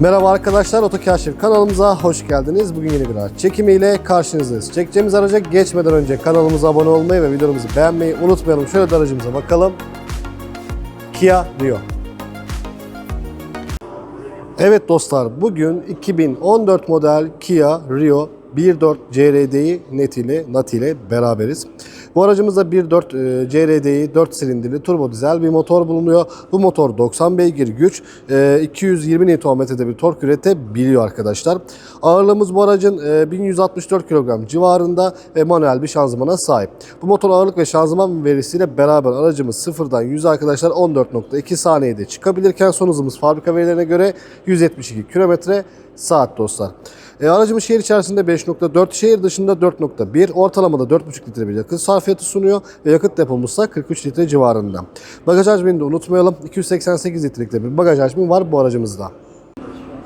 Merhaba arkadaşlar, Otokaşif kanalımıza hoş geldiniz. Bugün yeni bir araç çekimiyle karşınızdayız. Çekeceğimiz araca geçmeden önce kanalımıza abone olmayı ve videomuzu beğenmeyi unutmayalım. Şöyle de aracımıza bakalım. Kia Rio. Evet dostlar, bugün 2014 model Kia Rio 1.4 CRD'yi net ile NAT ile beraberiz. Bu aracımızda 1.4 e, CRD'yi 4 silindirli turbo dizel bir motor bulunuyor. Bu motor 90 beygir güç, e, 220 Nm'de bir tork üretebiliyor arkadaşlar. Ağırlığımız bu aracın e, 1164 kilogram civarında ve manuel bir şanzımana sahip. Bu motor ağırlık ve şanzıman verisiyle beraber aracımız sıfırdan 100 arkadaşlar 14.2 saniyede çıkabilirken son hızımız fabrika verilerine göre 172 km saat dostlar. E, aracımız şehir içerisinde 5.4, şehir dışında 4.1, ortalamada 4.5 litre bir yakıt sarfiyatı sunuyor ve yakıt depomuz ise 43 litre civarında. Bagaj hacmini de unutmayalım. 288 litrelik bir bagaj hacmi var bu aracımızda.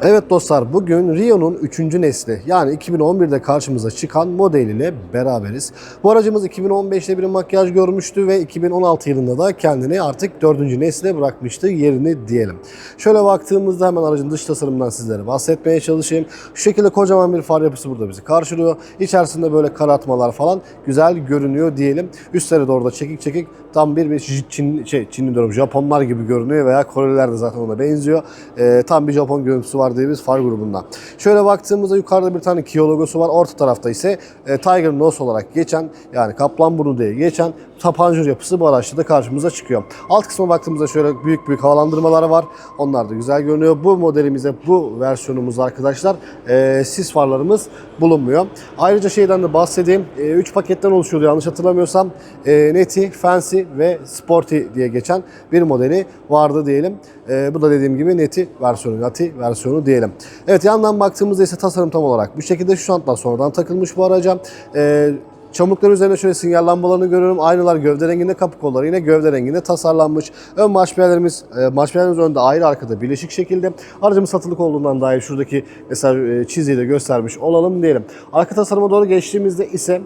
Evet dostlar bugün Rio'nun 3. nesli yani 2011'de karşımıza çıkan modeliyle beraberiz. Bu aracımız 2015'te bir makyaj görmüştü ve 2016 yılında da kendini artık 4. nesle bırakmıştı yerini diyelim. Şöyle baktığımızda hemen aracın dış tasarımından sizlere bahsetmeye çalışayım. Şu şekilde kocaman bir far yapısı burada bizi karşılıyor. İçerisinde böyle karartmalar falan güzel görünüyor diyelim. Üstleri de orada çekik çekik tam bir, bir Çin, şey, Çinli diyorum Japonlar gibi görünüyor veya Koreliler de zaten ona benziyor. Ee, tam bir Japon görüntüsü var dediğimiz far grubundan. Şöyle baktığımızda yukarıda bir tane Kia logosu var. Orta tarafta ise e, Tiger Nose olarak geçen yani kaplan burnu diye geçen tapancur yapısı bu araçta da karşımıza çıkıyor. Alt kısma baktığımızda şöyle büyük büyük havalandırmalar var. Onlar da güzel görünüyor. Bu modelimize, bu versiyonumuz arkadaşlar e, sis farlarımız bulunmuyor. Ayrıca şeyden de bahsedeyim. 3 paketten oluşuyordu yanlış hatırlamıyorsam. E, Neti, Fancy ve Sporty diye geçen bir modeli vardı diyelim. E, bu da dediğim gibi Neti versiyonu, Nati versiyonu diyelim. Evet yandan baktığımızda ise tasarım tam olarak bu şekilde şu şantlar sonradan takılmış bu araca. E, Çamurluklar üzerine şöyle sinyal lambalarını görüyorum. Aynalar gövde renginde, kapı kolları yine gövde renginde tasarlanmış. Ön marşpiyelerimiz, e, önde ayrı arkada birleşik şekilde. Aracımız satılık olduğundan dair şuradaki mesela e, çizgiyi de göstermiş olalım diyelim. Arka tasarıma doğru geçtiğimizde ise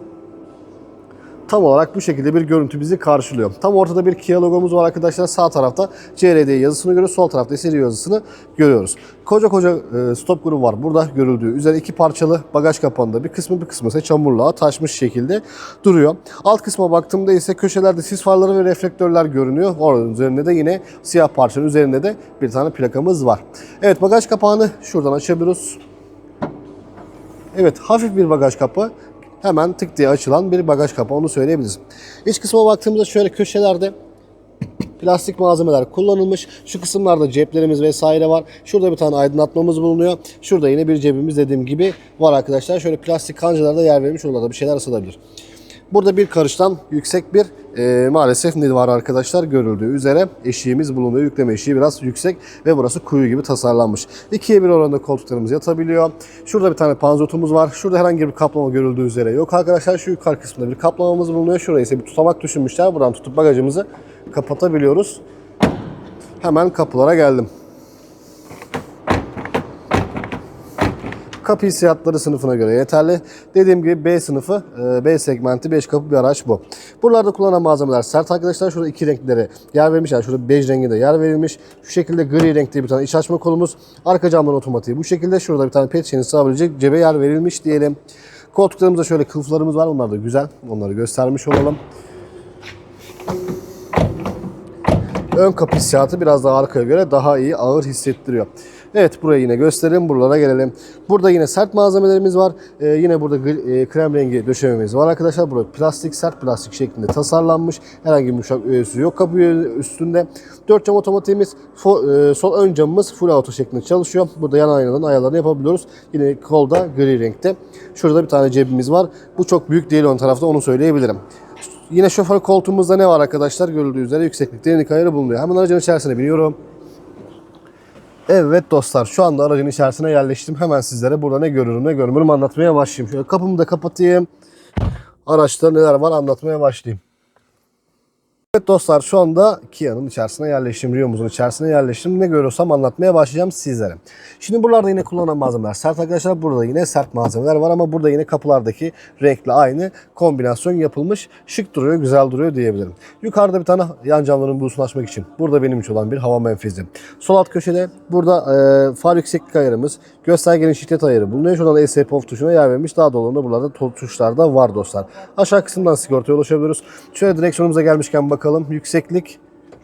tam olarak bu şekilde bir görüntü bizi karşılıyor. Tam ortada bir Kia logomuz var arkadaşlar. Sağ tarafta CRD yazısını görüyoruz. Sol tarafta ise Rio yazısını görüyoruz. Koca koca e, stop grubu var. Burada görüldüğü üzere iki parçalı bagaj kapağında bir kısmı bir kısmı ise çamurluğa taşmış şekilde duruyor. Alt kısma baktığımda ise köşelerde sis farları ve reflektörler görünüyor. Oranın üzerinde de yine siyah parçanın üzerinde de bir tane plakamız var. Evet bagaj kapağını şuradan açabiliyoruz. Evet hafif bir bagaj kapağı hemen tık diye açılan bir bagaj kapağı onu söyleyebiliriz. İç kısma baktığımızda şöyle köşelerde plastik malzemeler kullanılmış. Şu kısımlarda ceplerimiz vesaire var. Şurada bir tane aydınlatmamız bulunuyor. Şurada yine bir cebimiz dediğim gibi var arkadaşlar. Şöyle plastik kancalarda yer verilmiş. Oralarda bir şeyler ısıtabilir. Burada bir karıştan yüksek bir e, maalesef ne var arkadaşlar görüldüğü üzere eşiğimiz bulunuyor. Yükleme eşiği biraz yüksek ve burası kuyu gibi tasarlanmış. İkiye bir oranında koltuklarımız yatabiliyor. Şurada bir tane panzotumuz var. Şurada herhangi bir kaplama görüldüğü üzere yok arkadaşlar. Şu yukarı kısmında bir kaplamamız bulunuyor. Şuraya ise bir tutamak düşünmüşler. Buradan tutup bagajımızı kapatabiliyoruz. Hemen kapılara geldim. Kapı hissiyatları sınıfına göre yeterli. Dediğim gibi B sınıfı, e, B segmenti 5 kapı bir araç bu. Buralarda kullanılan malzemeler sert arkadaşlar. Şurada iki renklere yer verilmiş. Yani şurada bej renginde yer verilmiş. Şu şekilde gri renkli bir tane iç açma kolumuz. Arka camdan otomatiği bu şekilde. Şurada bir tane pet şişeni sığabilecek cebe yer verilmiş diyelim. Koltuklarımızda şöyle kılıflarımız var. Onlar da güzel. Onları göstermiş olalım. Ön kapı hissiyatı biraz daha arkaya göre daha iyi, ağır hissettiriyor. Evet burayı yine gösterelim. Buralara gelelim. Burada yine sert malzemelerimiz var. Ee, yine burada e, krem rengi döşememiz var arkadaşlar. Burada plastik, sert plastik şeklinde tasarlanmış. Herhangi bir yumuşak öğesi yok kapı üstünde. 4 cam otomatiğimiz, fo- e, sol ön camımız full auto şeklinde çalışıyor. Burada yan aynaların ayarlarını yapabiliyoruz. Yine kolda gri renkte. Şurada bir tane cebimiz var. Bu çok büyük değil ön tarafta onu söyleyebilirim. Yine şoför koltuğumuzda ne var arkadaşlar? Görüldüğü üzere yükseklikte derinlik ayarı bulunuyor. Hemen aracın içerisine biniyorum. Evet dostlar şu anda aracın içerisine yerleştim. Hemen sizlere burada ne görürüm ne görmürüm anlatmaya başlayayım. Şöyle kapımı da kapatayım. Araçta neler var anlatmaya başlayayım. Evet dostlar şu anda Kia'nın içerisine yerleştim. Rio'muzun içerisine yerleştim. Ne görüyorsam anlatmaya başlayacağım sizlere. Şimdi buralarda yine kullanılan malzemeler sert arkadaşlar. Burada yine sert malzemeler var ama burada yine kapılardaki renkle aynı kombinasyon yapılmış. Şık duruyor, güzel duruyor diyebilirim. Yukarıda bir tane yan camların buğusunu açmak için. Burada benim için olan bir hava menfezi. Sol alt köşede burada e, far yükseklik ayarımız, göstergenin şiddet ayarı bulunuyor. Şuradan ESP off tuşuna yer vermiş. Daha dolabında buralarda tuşlar da var dostlar. Aşağı kısımdan sigortaya ulaşabiliyoruz. Şöyle direksiyonumuza gelmişken bakalım. Yükseklik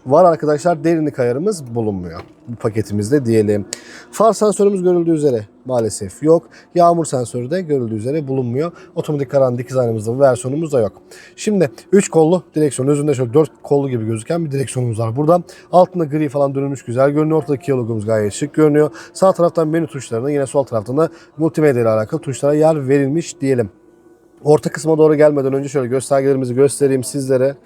var arkadaşlar. Derinlik ayarımız bulunmuyor. Bu paketimizde diyelim. Far sensörümüz görüldüğü üzere maalesef yok. Yağmur sensörü de görüldüğü üzere bulunmuyor. Otomatik karan dikiz aynamızda bu versiyonumuz da yok. Şimdi 3 kollu direksiyon. Özünde şöyle 4 kollu gibi gözüken bir direksiyonumuz var. Burada altında gri falan dönülmüş güzel görünüyor. Ortadaki logomuz gayet şık görünüyor. Sağ taraftan menü tuşlarına yine sol taraftan da multimedya ile alakalı tuşlara yer verilmiş diyelim. Orta kısma doğru gelmeden önce şöyle göstergelerimizi göstereyim sizlere.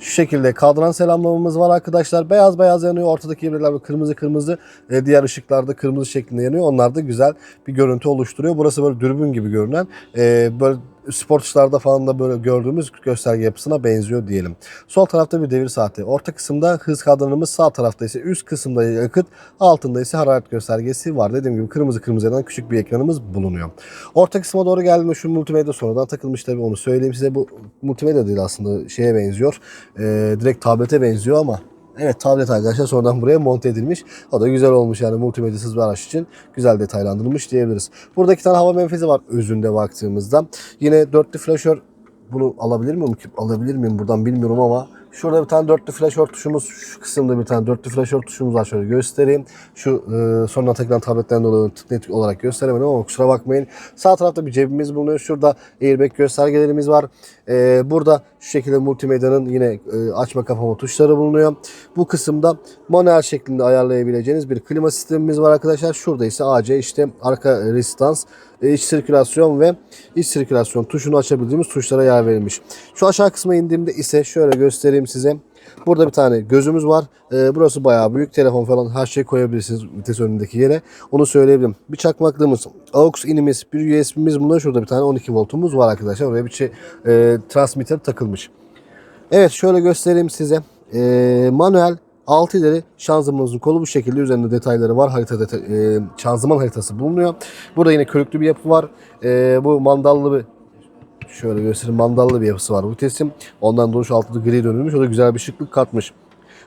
Şu şekilde kadran selamlamamız var arkadaşlar. Beyaz beyaz yanıyor. Ortadaki ibreler böyle kırmızı kırmızı. E, diğer ışıklarda kırmızı şeklinde yanıyor. Onlar da güzel bir görüntü oluşturuyor. Burası böyle dürbün gibi görünen e, böyle sportçularda falan da böyle gördüğümüz gösterge yapısına benziyor diyelim. Sol tarafta bir devir saati. Orta kısımda hız kadranımız sağ tarafta ise üst kısımda yakıt altında ise hararet göstergesi var. Dediğim gibi kırmızı kırmızı yanan küçük bir ekranımız bulunuyor. Orta kısma doğru geldiğimde şu multimedya sonradan takılmış tabii onu söyleyeyim size. Bu multimedya değil aslında şeye benziyor. Ee, direkt tablete benziyor ama Evet tablet arkadaşlar sonradan buraya monte edilmiş. O da güzel olmuş yani multimedyasız bir araç için güzel detaylandırılmış diyebiliriz. Burada iki tane hava menfezi var özünde baktığımızda. Yine dörtlü flaşör bunu alabilir miyim? Alabilir miyim buradan bilmiyorum ama şurada bir tane dörtlü flaşör tuşumuz, şu kısımda bir tane dörtlü flaşör tuşumuz var. Şöyle göstereyim. Şu e, sonradan takılan tabletten dolayı net olarak gösteremedim ama kusura bakmayın. Sağ tarafta bir cebimiz bulunuyor. Şurada airbag göstergelerimiz var. E, burada şu şekilde multimedyanın yine e, açma kapama tuşları bulunuyor. Bu kısımda manuel şeklinde ayarlayabileceğiniz bir klima sistemimiz var arkadaşlar. Şurada ise AC işte arka resistans, e, iç sirkülasyon ve iç sirkülasyon tuşunu açabildiğimiz tuşlara yer verilmiş. Şu aşağı kısma indiğimde ise şöyle göstereyim size. Burada bir tane gözümüz var. Ee, burası bayağı büyük. Telefon falan her şey koyabilirsiniz vites önündeki yere. Onu söyleyebilirim. Bir çakmaklığımız, AUX inimiz, bir USB'miz. Bunda şurada bir tane 12 voltumuz var arkadaşlar. Oraya bir şey, e, transmitter takılmış. Evet şöyle göstereyim size. Ee, manuel 6 ileri şanzımanımızın kolu bu şekilde üzerinde detayları var. Harita deta- e, şanzıman haritası bulunuyor. Burada yine körüklü bir yapı var. E, bu mandallı bir şöyle göstereyim mandallı bir yapısı var bu vitesin. Ondan dolayı şu altta da gri dönülmüş. O da güzel bir şıklık katmış.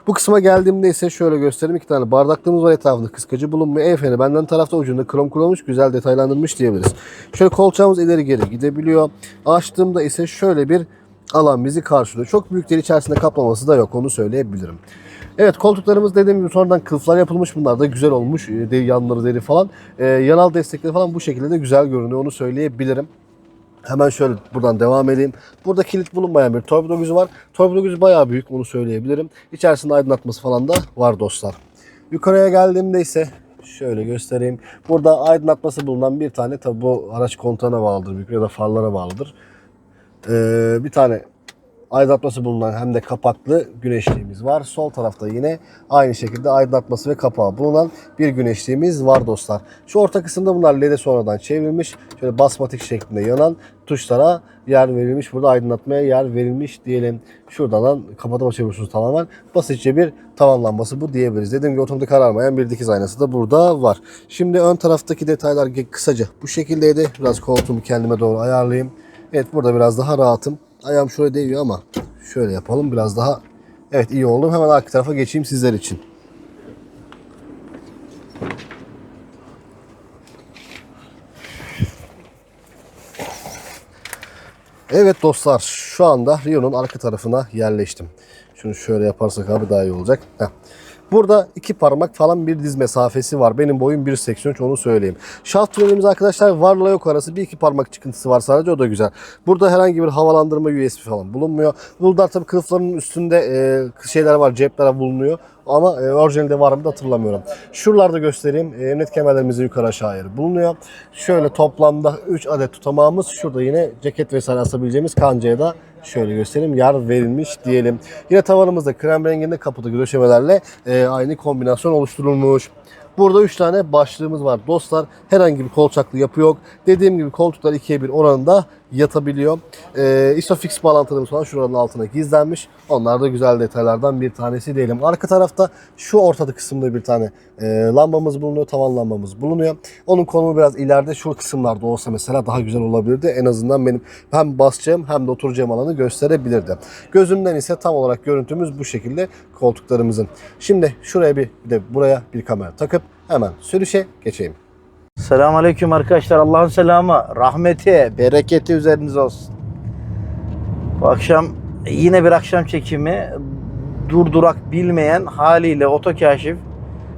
Bu kısma geldiğimde ise şöyle göstereyim. iki tane bardaklığımız var etrafında kıskacı bulunmuyor. El freni benden tarafta ucunda krom kullanmış. Güzel detaylandırmış diyebiliriz. Şöyle kolçağımız ileri geri gidebiliyor. Açtığımda ise şöyle bir alan bizi karşılıyor. Çok büyük deri içerisinde kaplaması da yok onu söyleyebilirim. Evet koltuklarımız dediğim gibi sonradan kılıflar yapılmış. Bunlar da güzel olmuş. E, Deri, yanları deri falan. Ee, yanal destekleri falan bu şekilde de güzel görünüyor. Onu söyleyebilirim. Hemen şöyle buradan devam edeyim. Burada kilit bulunmayan bir torpido güzü var. Torpido güzü bayağı büyük onu söyleyebilirim. İçerisinde aydınlatması falan da var dostlar. Yukarıya geldiğimde ise şöyle göstereyim. Burada aydınlatması bulunan bir tane tabi bu araç kontağına bağlıdır ya da farlara bağlıdır. Ee, bir tane aydınlatması bulunan hem de kapaklı güneşliğimiz var. Sol tarafta yine aynı şekilde aydınlatması ve kapağı bulunan bir güneşliğimiz var dostlar. Şu orta kısımda bunlar LED'e sonradan çevrilmiş. Şöyle basmatik şeklinde yanan tuşlara yer verilmiş. Burada aydınlatmaya yer verilmiş diyelim. Şuradan kapatıp açabiliyorsunuz tamamen. Basitçe bir tavan lambası bu diyebiliriz. Dediğim gibi otomatik kararmayan bir dikiz aynası da burada var. Şimdi ön taraftaki detaylar kısaca bu şekildeydi. Biraz koltuğumu kendime doğru ayarlayayım. Evet burada biraz daha rahatım. Ayağım şöyle değiyor ama şöyle yapalım biraz daha evet iyi oldum. Hemen arka tarafa geçeyim sizler için. Evet dostlar şu anda Rio'nun arka tarafına yerleştim. Şunu şöyle yaparsak abi daha iyi olacak. Heh. Burada iki parmak falan bir diz mesafesi var. Benim boyum 1.83 onu söyleyeyim. Şaft tünelimiz arkadaşlar varla yok arası bir iki parmak çıkıntısı var sadece o da güzel. Burada herhangi bir havalandırma USB falan bulunmuyor. Burada tabii kılıfların üstünde e, şeyler var cepler bulunuyor. Ama e, orijinalde var mı da hatırlamıyorum. Şuralarda göstereyim. E, emniyet kemerlerimizin yukarı aşağı yeri bulunuyor. Şöyle toplamda 3 adet tutamağımız. Şurada yine ceket vesaire asabileceğimiz kancaya da şöyle göstereyim yer verilmiş diyelim. Yine tavanımızda krem renginde kapıda döşemelerle e, aynı kombinasyon oluşturulmuş. Burada 3 tane başlığımız var dostlar. Herhangi bir kolçaklı yapı yok. Dediğim gibi koltuklar 2'ye 1 oranında yatabiliyor. Ee, ISOFIX bağlantılarımız falan şuranın altına gizlenmiş. Onlar da güzel detaylardan bir tanesi diyelim. Arka tarafta şu ortada kısımda bir tane e, lambamız bulunuyor. Tavan lambamız bulunuyor. Onun konumu biraz ileride şu kısımlarda olsa mesela daha güzel olabilirdi. En azından benim hem basacağım hem de oturacağım alanı gösterebilirdi. Gözümden ise tam olarak görüntümüz bu şekilde koltuklarımızın. Şimdi şuraya bir, bir de buraya bir kamera takıp hemen sürüşe geçeyim. Selamünaleyküm arkadaşlar. Allah'ın selamı, rahmeti, bereketi üzerinize olsun. Bu akşam yine bir akşam çekimi durdurak bilmeyen haliyle otokaşif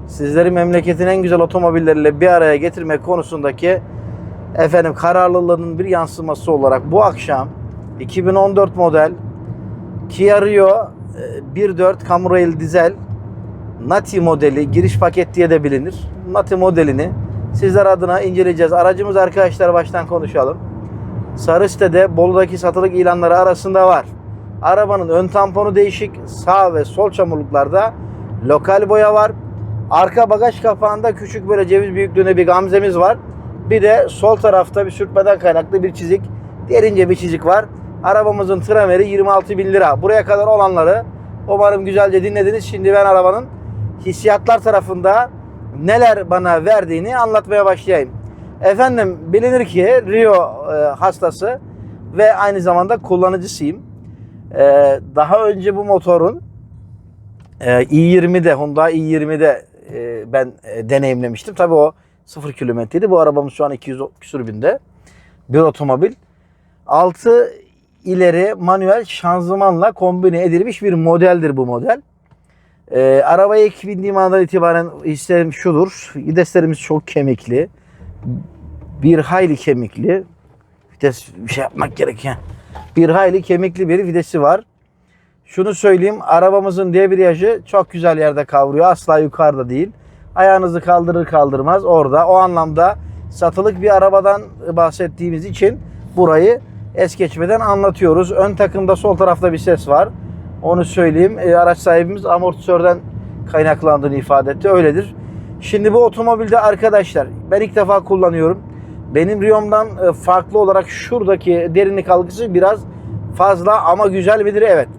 sizleri memleketin en güzel otomobilleriyle bir araya getirmek konusundaki efendim kararlılığının bir yansıması olarak bu akşam 2014 model Kia Rio e, 1.4 Camry dizel Nati modeli giriş paket diye de bilinir. Nati modelini sizler adına inceleyeceğiz. Aracımız arkadaşlar baştan konuşalım. Sarı sitede Bolu'daki satılık ilanları arasında var. Arabanın ön tamponu değişik. Sağ ve sol çamurluklarda lokal boya var. Arka bagaj kapağında küçük böyle ceviz büyüklüğünde bir gamzemiz var. Bir de sol tarafta bir sürtmeden kaynaklı bir çizik. Derince bir çizik var. Arabamızın trameri 26 bin lira. Buraya kadar olanları umarım güzelce dinlediniz. Şimdi ben arabanın hissiyatlar tarafında neler bana verdiğini anlatmaya başlayayım. Efendim bilinir ki Rio e, hastası ve aynı zamanda kullanıcısıyım. E, daha önce bu motorun e, i20'de Honda i20'de e, ben deneyimlemiştim. Tabii o 0 kilometreydi. Bu arabamız şu an 200 küsur binde bir otomobil. 6 ileri manuel şanzımanla kombine edilmiş bir modeldir bu model. Ee, arabaya ilk bindiğim andan itibaren hislerim şudur. Viteslerimiz çok kemikli. Bir hayli kemikli. Vites bir şey yapmak gereken. Bir hayli kemikli bir vitesi var. Şunu söyleyeyim. Arabamızın debriyajı çok güzel yerde kavruyor. Asla yukarıda değil. Ayağınızı kaldırır kaldırmaz orada. O anlamda satılık bir arabadan bahsettiğimiz için burayı es geçmeden anlatıyoruz. Ön takımda sol tarafta bir ses var. Onu söyleyeyim. E, araç sahibimiz amortisörden kaynaklandığını ifade etti. Öyledir. Şimdi bu otomobilde arkadaşlar ben ilk defa kullanıyorum. Benim Rio'mdan e, farklı olarak şuradaki derinlik algısı biraz fazla ama güzel midir? Evet.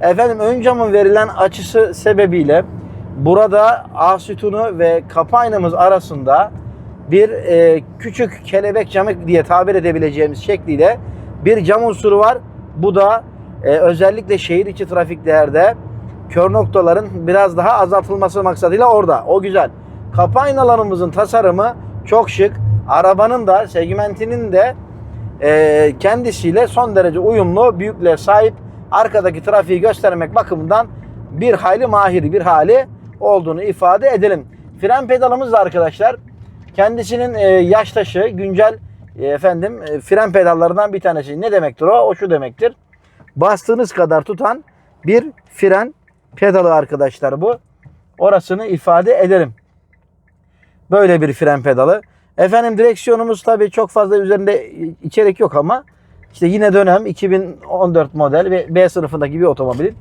Efendim ön camın verilen açısı sebebiyle burada A sütunu ve kapı aynamız arasında bir e, küçük kelebek camı diye tabir edebileceğimiz şekliyle bir cam unsuru var. Bu da e, özellikle şehir içi trafiklerde kör noktaların biraz daha azaltılması maksadıyla orada. O güzel. Kapı aynalarımızın tasarımı çok şık. Arabanın da segmentinin de e, kendisiyle son derece uyumlu, büyüklüğe sahip. Arkadaki trafiği göstermek bakımından bir hayli mahir bir hali olduğunu ifade edelim. Fren pedalımız da arkadaşlar kendisinin e, yaş taşı güncel e, efendim e, fren pedallarından bir tanesi. Ne demektir o? O şu demektir. Bastığınız kadar tutan bir fren pedalı arkadaşlar bu. Orasını ifade edelim. Böyle bir fren pedalı. Efendim direksiyonumuz tabii çok fazla üzerinde içerik yok ama işte yine dönem 2014 model ve B sınıfındaki bir otomobilin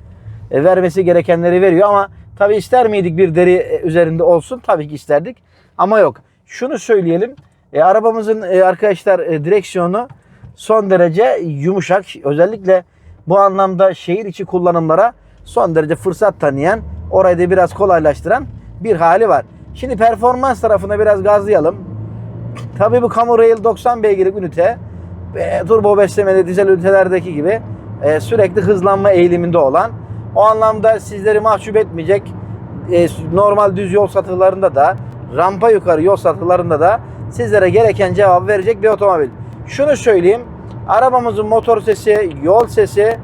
e, vermesi gerekenleri veriyor ama tabii ister miydik bir deri e, üzerinde olsun? Tabii ki isterdik ama yok. Şunu söyleyelim. E, arabamızın e, arkadaşlar e, direksiyonu son derece yumuşak. Özellikle bu anlamda şehir içi kullanımlara son derece fırsat tanıyan, orayı da biraz kolaylaştıran bir hali var. Şimdi performans tarafına biraz gazlayalım. Tabii bu Camry 90 beygirlik ünite e, turbo beslemeli dizel ünitelerdeki gibi e, sürekli hızlanma eğiliminde olan o anlamda sizleri mahcup etmeyecek e, normal düz yol satılarında da rampa yukarı yol satılarında da sizlere gereken cevabı verecek bir otomobil. Şunu söyleyeyim. Arabamızın motor sesi, yol sesi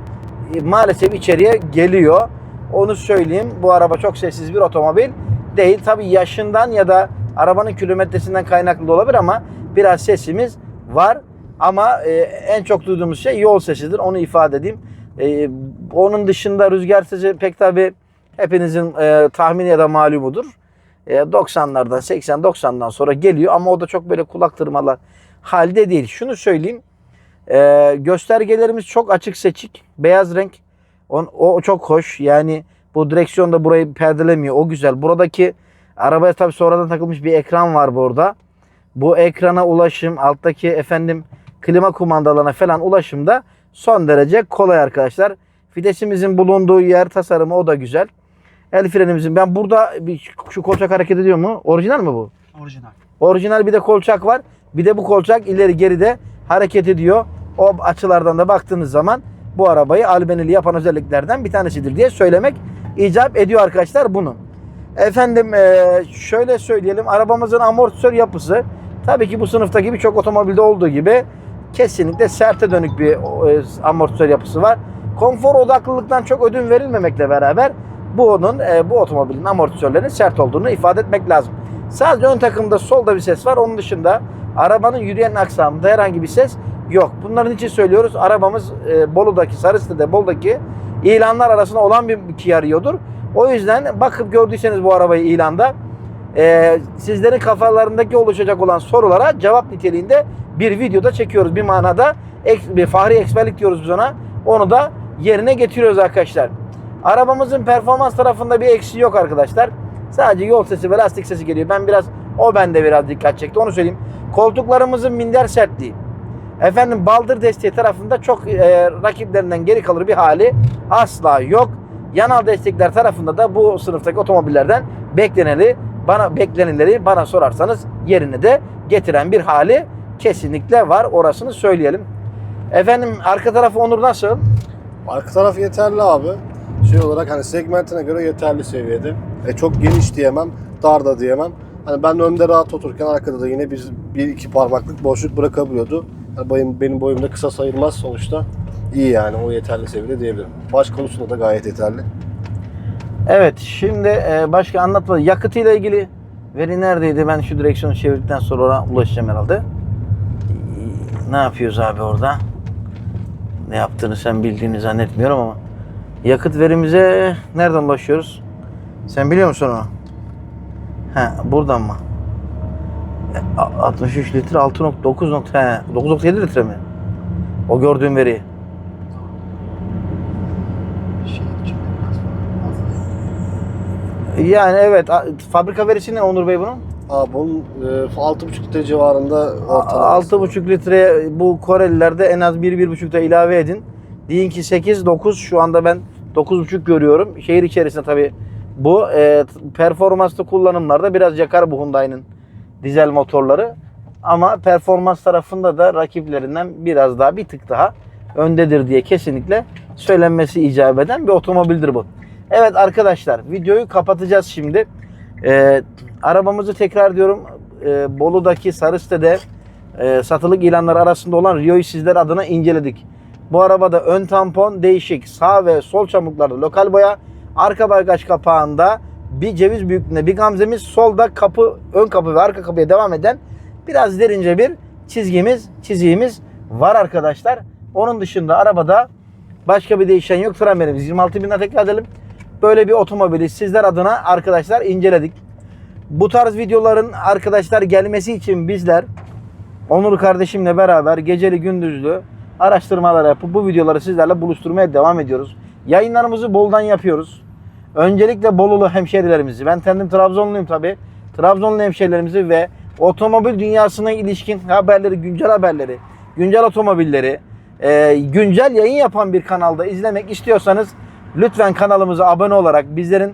e, maalesef içeriye geliyor. Onu söyleyeyim. Bu araba çok sessiz bir otomobil değil. Tabi yaşından ya da arabanın kilometresinden kaynaklı olabilir ama biraz sesimiz var. Ama e, en çok duyduğumuz şey yol sesidir. Onu ifade edeyim. E, onun dışında rüzgar sesi pek tabi hepinizin e, tahmini ya da malumudur. E, 90'lardan 80-90'dan sonra geliyor ama o da çok böyle kulak tırmalar halde değil. Şunu söyleyeyim. E, göstergelerimiz çok açık seçik. Beyaz renk. O, o çok hoş. Yani bu direksiyonda burayı perdelemiyor. O güzel. Buradaki arabaya tabii sonradan takılmış bir ekran var burada. Bu ekrana ulaşım, alttaki efendim klima kumandalarına falan ulaşımda son derece kolay arkadaşlar. Vitesimizin bulunduğu yer tasarımı o da güzel. El frenimizin ben burada bir şu kolçak hareket ediyor mu? Orijinal mi bu? Orijinal. Orijinal bir de kolçak var. Bir de bu kolçak ileri geride hareket ediyor. O açılardan da baktığınız zaman bu arabayı albenili yapan özelliklerden bir tanesidir diye söylemek icap ediyor arkadaşlar bunu. Efendim eee, şöyle söyleyelim arabamızın amortisör yapısı tabii ki bu sınıftaki birçok otomobilde olduğu gibi kesinlikle serte dönük bir e, amortisör yapısı var. Konfor odaklılıktan çok ödün verilmemekle beraber bu onun e, bu otomobilin amortisörlerinin sert olduğunu ifade etmek lazım. Sadece ön takımda solda bir ses var. Onun dışında arabanın yürüyen aksamında herhangi bir ses yok. Bunların için söylüyoruz. Arabamız e, Bolu'daki, Sarısı'da, Bolu'daki ilanlar arasında olan bir Kia Rio'dur. O yüzden bakıp gördüyseniz bu arabayı ilanda e, sizlerin kafalarındaki oluşacak olan sorulara cevap niteliğinde bir videoda çekiyoruz. Bir manada ek, bir fahri eksperlik diyoruz biz ona. Onu da yerine getiriyoruz arkadaşlar. Arabamızın performans tarafında bir eksiği yok arkadaşlar. Sadece yol sesi ve lastik sesi geliyor. Ben biraz o bende biraz dikkat çekti. Onu söyleyeyim. Koltuklarımızın minder sertliği. Efendim baldır desteği tarafında çok e, rakiplerinden geri kalır bir hali asla yok. Yanal destekler tarafında da bu sınıftaki otomobillerden bekleneni bana beklenileri bana sorarsanız yerine de getiren bir hali kesinlikle var. Orasını söyleyelim. Efendim arka tarafı Onur nasıl? Arka taraf yeterli abi. Şey olarak hani segmentine göre yeterli seviyede. E, çok geniş diyemem, dar da diyemem. Hani ben önde rahat otururken arkada da yine bir, bir iki parmaklık boşluk bırakabiliyordu. Yani benim, benim boyum da kısa sayılmaz sonuçta. İyi yani o yeterli seviyede diyebilirim. Baş konusunda da gayet yeterli. Evet şimdi e, başka anlatma. Yakıtıyla ilgili veri neredeydi? Ben şu direksiyonu çevirdikten sonra ona ulaşacağım herhalde. Ne yapıyoruz abi orada? Ne yaptığını sen bildiğini zannetmiyorum ama. Yakıt verimize nereden ulaşıyoruz? Sen biliyor musun onu? He buradan mı? E, a- 63 litre 6.9 nokta he, 9.7 litre mi? O gördüğüm veri. Şey. Yani evet fabrika verisi ne Onur Bey bunun? Abi bunun e, 6,5 litre civarında ortalama. 6,5 litre bu Korelilerde en az 1-1,5 da ilave edin. Deyin ki 8-9 şu anda ben 9,5 görüyorum. Şehir içerisinde tabi bu e, performanslı kullanımlarda biraz yakar bu Hyundai'nin dizel motorları. Ama performans tarafında da rakiplerinden biraz daha bir tık daha öndedir diye kesinlikle söylenmesi icap eden bir otomobildir bu. Evet arkadaşlar videoyu kapatacağız şimdi. Ee, arabamızı tekrar diyorum e, Bolu'daki Sarısite'de e, satılık ilanlar arasında olan Rio'yu sizler adına inceledik. Bu arabada ön tampon değişik. Sağ ve sol çamurluklarda lokal boya. Arka bagaj kapağında bir ceviz büyüklüğünde bir gamzemiz. Solda kapı, ön kapı ve arka kapıya devam eden biraz derince bir çizgimiz, çiziğimiz var arkadaşlar. Onun dışında arabada başka bir değişen yok. Frenlerimiz 26 bin tekrar edelim. Böyle bir otomobili sizler adına arkadaşlar inceledik. Bu tarz videoların arkadaşlar gelmesi için bizler Onur kardeşimle beraber geceli gündüzlü araştırmalar yapıp bu videoları sizlerle buluşturmaya devam ediyoruz. Yayınlarımızı boldan yapıyoruz. Öncelikle Bolulu hemşerilerimizi, ben kendim Trabzonluyum tabi. Trabzonlu hemşerilerimizi ve otomobil dünyasına ilişkin haberleri, güncel haberleri, güncel otomobilleri, e, güncel yayın yapan bir kanalda izlemek istiyorsanız lütfen kanalımıza abone olarak bizlerin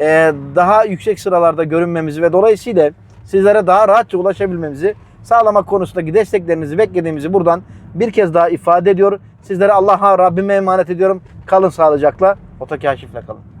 e, daha yüksek sıralarda görünmemizi ve dolayısıyla sizlere daha rahatça ulaşabilmemizi sağlamak konusundaki desteklerinizi beklediğimizi buradan bir kez daha ifade ediyor. Sizlere Allah'a Rabbime emanet ediyorum. Kalın sağlıcakla. Otokaşifle kalın.